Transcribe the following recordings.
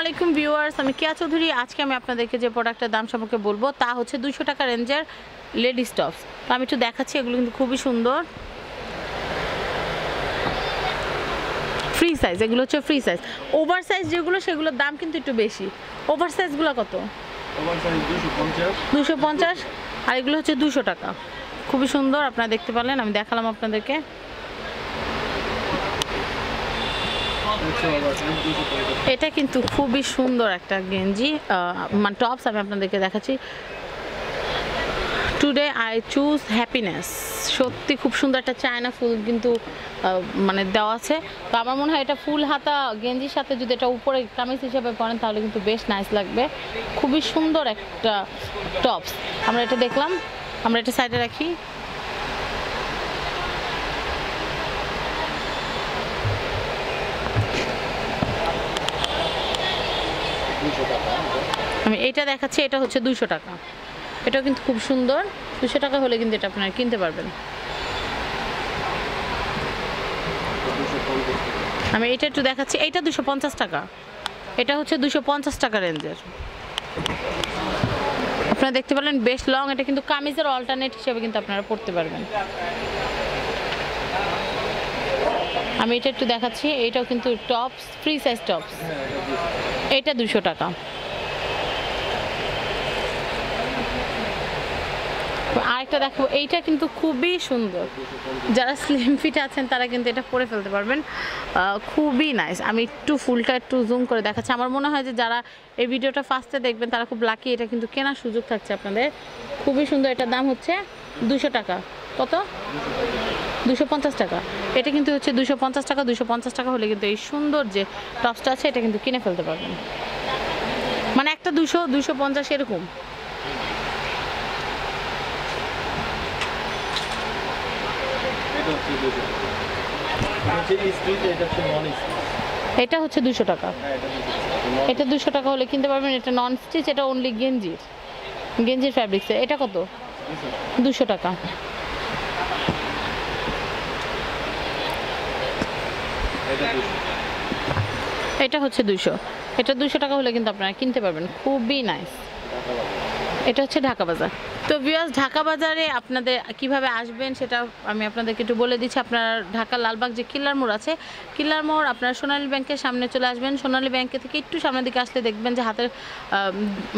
আলাইকুম ভিউয়ার্স আমি কেয়া চৌধুরী। আজকে আমি আপনাদেরকে যে প্রোডাক্টের দাম সম্পর্কে বলব তা হচ্ছে দুশো টাকা রেঞ্জের লেডিস টপস। তো আমি একটু দেখাচ্ছি এগুলো কিন্তু খুবই সুন্দর। ফ্রি সাইজ এগুলো হচ্ছে ফ্রি সাইজ। ওভার সাইজ যেগুলো সেগুলোর দাম কিন্তু একটু বেশি। ওভার সাইজগুলো কত? দুশো পঞ্চাশ। আর এগুলো হচ্ছে দুশো টাকা। খুবই সুন্দর আপনারা দেখতে পারলেন আমি দেখালাম আপনাদেরকে একশো ওভার সাইজ দুশো পঞ্চাশ এটা কিন্তু খুবই সুন্দর একটা গেঞ্জি মানে টপস আমি আপনাদেরকে দেখাচ্ছি। টুডে আই চুজ হ্যাপিনেস সত্যি খুব সুন্দর একটা চায়না ফুল কিন্তু মানে দেওয়া আছে। তো আমার মনে হয় এটা ফুল হাতা গেঞ্জির সাথে যদি এটা উপরে কামিজ হিসেবে পরেন, তাহলে কিন্তু বেশ নাইস লাগবে। খুবই সুন্দর একটা টপস আমরা এটা দেখলাম। আমরা এটা সাইডে রাখি। আমি এটা দেখাচ্ছি এটা হচ্ছে দুশো টাকা। এটাও কিন্তু খুব সুন্দর। দুশো টাকা হলে কিন্তু এটা আপনারা কিনতে পারবেন। আমি এটা একটু দেখাচ্ছি এইটা দুশো পঞ্চাশ টাকা। এটা হচ্ছে দুশো পঞ্চাশ টাকা রেঞ্জের। আপনারা দেখতে পারলেন বেশ লং এটা কিন্তু কামিজের অল্টারনেট হিসেবে কিন্তু আপনারা পড়তে পারবেন। আমি এটা একটু দেখাচ্ছি, এটাও কিন্তু টপস, ফ্রি সাইজ টপস। এটা দুশো টাকা। আরেকটা দেখো এইটা কিন্তু খুবই সুন্দর। যারা স্লিম ফিট আছেন, তারা কিন্তু এটা পরে ফেলতে পারবেন। খুবই নাইস আমি একটু ফুলটা একটু জুম করে দেখাচ্ছি। আমার মনে হয় যে যারা এই ভিডিওটা ফার্স্টে দেখবেন, তারা খুব লাকি এটা কিন্তু কেনার সুযোগ থাকছে আপনাদের। খুবই সুন্দর, এটার দাম হচ্ছে দুশো টাকা। কত? দুশো পঞ্চাশ টাকা। এটা কিন্তু হচ্ছে দুশো পঞ্চাশ টাকা, দুশো পঞ্চাশ টাকা হলে কিন্তু এই সুন্দর যে টপসটা আছে, এটা কিন্তু কিনে ফেলতে পারবেন। মানে একটা দুশো দুশো পঞ্চাশ এরকম। এটা হচ্ছে দুশো টাকা। এটা দুশো টাকা হলে কিনতে পারবেন, এটা নন স্টিচ এটা অনলি গেঞ্জির। গেঞ্জির ফ্যাব্রিক্সের এটা কত? দুশো টাকা। এটা হচ্ছে দুশো এটা দুশো টাকা হলে কিন্তু আপনারা কিনতে পারবেন। খুবই নাইস এটা হচ্ছে ঢাকা বাজার। তো বিয়াস ঢাকা বাজারে আপনাদের কীভাবে আসবেন সেটা আমি আপনাদেরকে একটু বলে দিচ্ছি। আপনার ঢাকা লালবাগ যে কিল্লার মোড় আছে, কিল্লার মোড় আপনার সোনালী ব্যাংকের সামনে চলে আসবেন। সোনালী ব্যাংকে থেকে একটু সামনের দিকে আসলে দেখবেন যে হাতের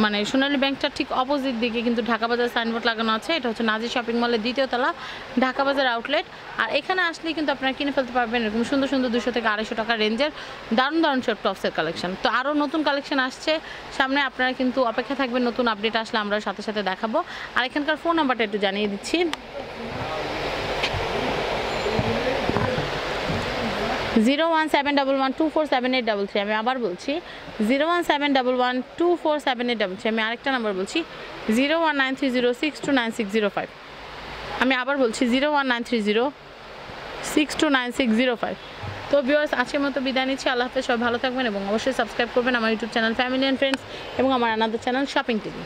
মানে সোনালী ব্যাংকটার ঠিক অপোজিট দিকে কিন্তু ঢাকা বাজার সাইনবোর্ড লাগানো আছে। এটা হচ্ছে নাজি শপিং মলের দ্বিতীয় তলা, ঢাকা বাজার আউটলেট আর এখানে আসলে কিন্তু আপনারা কিনে ফেলতে পারবেন এরকম সুন্দর সুন্দর দুশো থেকে আড়াইশো টাকা রেঞ্জের দারুণ দারুণ সব টপসের কালেকশন তো আরও নতুন কালেকশন আসছে। সামনে আপনারা কিন্তু অপেক্ষা থাকবেন, নতুন আপডেট আসলে আমরা সাথে সাথে দেখাবো। আর এখানকার ফোন নাম্বারটা একটু জানিয়ে দিচ্ছি। Zero one seven double one two four seven eight double three, আমি আবার বলছি, zero one seven double one two four seven eight double three, আমি আরেকটা নাম্বার বলছি, zero one nine three zero six two nine six zero five. আমি আবার বলছি, zero one nine three zero six two nine six zero five. তো viewers আজকের মতো বিদায় নিচ্ছি। আল্লাহ হাফেজ, সবাই ভালো থাকবেন এবং অবশ্যই সাবস্ক্রাইব করবেন আমার YouTube channel family and friends এবং আমার আনাদের চ্যানেল শপিং টিভি